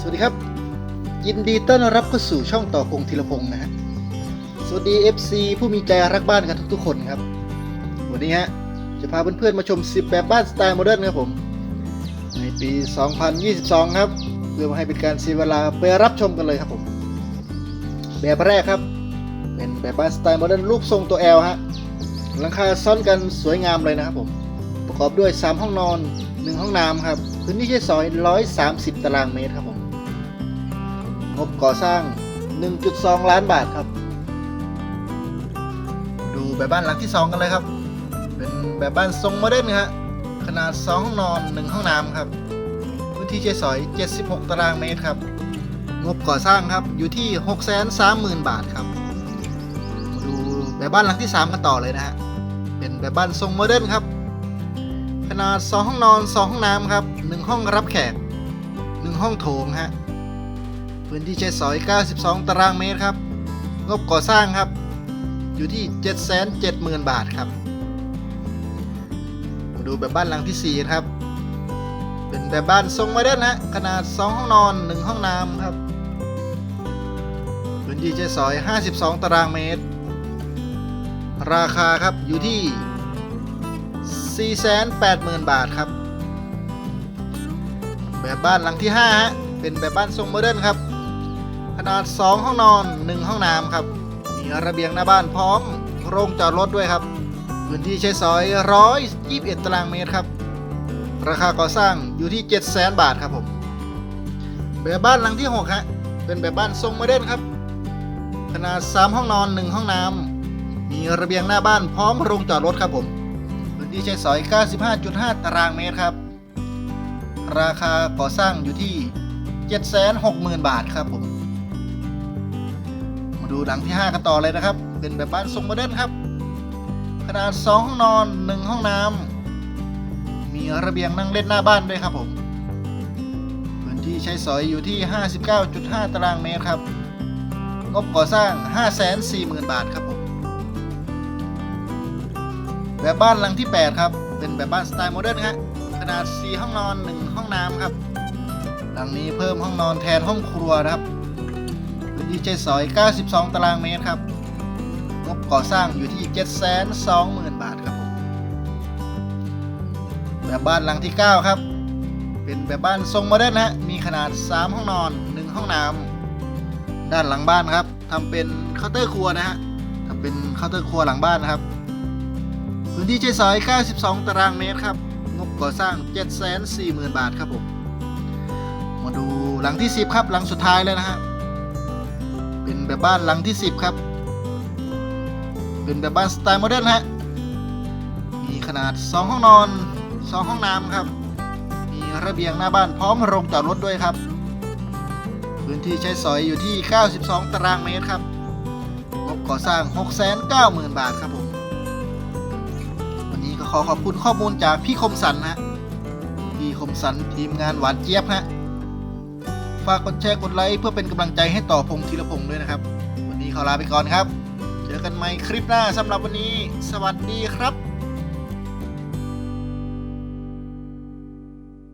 สวัสดีครับ ยินดีต้อนรับเข้าสู่ช่องต่อกงธีรพงศ์นะฮะสวัสดี FC ผู้มีใจรักบ้านกันทุกๆคนครับ วันนี้ฮะจะพาเพื่อนๆมาชม 10 แบบบ้านสไตล์โมเดิร์นครับผม ในปี 2022 ครับเพื่อมาให้เป็นการเสียเวลาไปรับชมกันเลยครับผม แบบแรกครับ เป็นแบบบ้านสไตล์โมเดิร์นรูปทรงตัว L ฮะหลังคาซ้อนกันสวยงามเลยนะครับผม ประกอบด้วย 3 ห้องนอน 1 ห้องน้ำครับ พื้นที่ใช้สอย 130 ตารางเมตรครับผม งบก่อสร้าง 1.2 ล้านบาทครับ ดูแบบบ้านหลังที่ 2 กันเลยครับ เป็นแบบบ้านทรงโมเดิร์นฮะขนาด 2 ห้องนอน 1 ห้องน้ำครับ พื้นที่ใช้สอย 76 ตารางเมตรครับ งบก่อสร้างครับอยู่ที่ 630,000 บาทครับ มาดูแบบบ้านหลังที่ 3 กันต่อเลยนะฮะ เป็นแบบบ้านทรงโมเดิร์นครับ ขนาด 2 ห้องนอน 2 ห้องน้ำครับ 1 ห้องรับแขก 1 ห้องโถงฮะ พื้นที่ใช้สอย 92 ตารางเมตรครับ งบก่อสร้างครับ อยู่ที่ 770,000 บาทครับ มาดูแบบบ้านหลังที่ 4 ครับ เป็นแบบบ้านทรงโมเดิร์นฮะ ขนาด 2 ห้องนอน 1 ห้องน้ำครับ พื้นที่ใช้สอย 52 ตารางเมตร ราคาครับ อยู่ที่ 480,000 บาทครับ แบบบ้านหลังที่ 5 ฮะเป็นแบบบ้านทรงโมเดิร์นครับ ขนาด 2 ห้องนอน 1 ห้องน้ำครับ มีระเบียงหน้าบ้านพร้อม โรงจอดรถด้วยครับ พื้นที่ใช้สอย 121 ตารางเมตรครับ ราคาก่อสร้างอยู่ที่ 700,000 บาทครับผม แบบบ้านหลังที่ 6 ฮะ เป็นแบบบ้านทรงโมเดิร์นครับ ขนาด 3 ห้องนอน 1 ห้องน้ำ มีระเบียงหน้าบ้านพร้อมโรงจอดรถครับผม พื้นที่ใช้สอย 95.5 ตารางเมตรครับ ราคาก่อสร้างอยู่ที่760,000 บาทครับผม ดูหลังที่ 5 กันต่อเลยนะครับ เป็นแบบบ้านทรงโมเดิร์นครับ ขนาด 2 ห้องนอน 1 ห้องน้ำ มีระเบียงนั่งเล่นหน้าบ้านด้วยครับผม พื้นที่ใช้สอยอยู่ที่ 59.5 ตารางเมตรครับ งบก่อสร้าง 540,000 บาทครับผม แบบบ้านหลังที่ 8 ครับ เป็นแบบบ้านสไตล์โมเดิร์นฮะขนาด 4 ห้องนอน 1 ห้องน้ำครับ หลังนี้เพิ่มห้องนอนแทนห้องครัวนะครับ พื้นที่ใช้สอย 92 ตารางเมตรครับงบก่อสร้างอยู่ที่ 720,000 บาทครับผมแบบบ้านหลังที่ 9 ครับ เป็นแบบบ้านทรงโมเดิร์นฮะมีขนาด 3 ห้องนอน 1 ห้องน้ำด้านหลังบ้านครับทำเป็นเคาน์เตอร์ครัวนะฮะทำเป็นเคาน์เตอร์ครัวหลังบ้านนะครับพื้นที่ใช้สอย 92 ตารางเมตรครับงบก่อสร้าง 740,000 บาทครับผมมาดูหลังที่ 10 ครับหลังสุดท้ายเลยนะฮะ แบบบ้านหลังที่ 10 ครับ เป็นแบบบ้านสไตล์โมเดิร์นฮะ มีขนาด 2 ห้องนอน 2 ห้องน้ำครับ มีระเบียงหน้าบ้านพร้อมโรงจอดรถด้วยครับ พื้นที่ใช้สอยอยู่ที่ 92 ตารางเมตรครับ งบก่อสร้าง 690,000 บาทครับผม วันนี้ก็ขอขอบคุณข้อมูลจากพี่คมสันฮะพี่คมสันทีมงานหวานเจี๊ยบฮะ ฝากกดแชร์กดไลค์เพื่อเป็นกำลังใจให้ต่อพงธีรพงศ์ด้วยนะครับ วันนี้ขอลาไปก่อนครับ เจอกันใหม่คลิปหน้าสำหรับวันนี้ สวัสดีครับ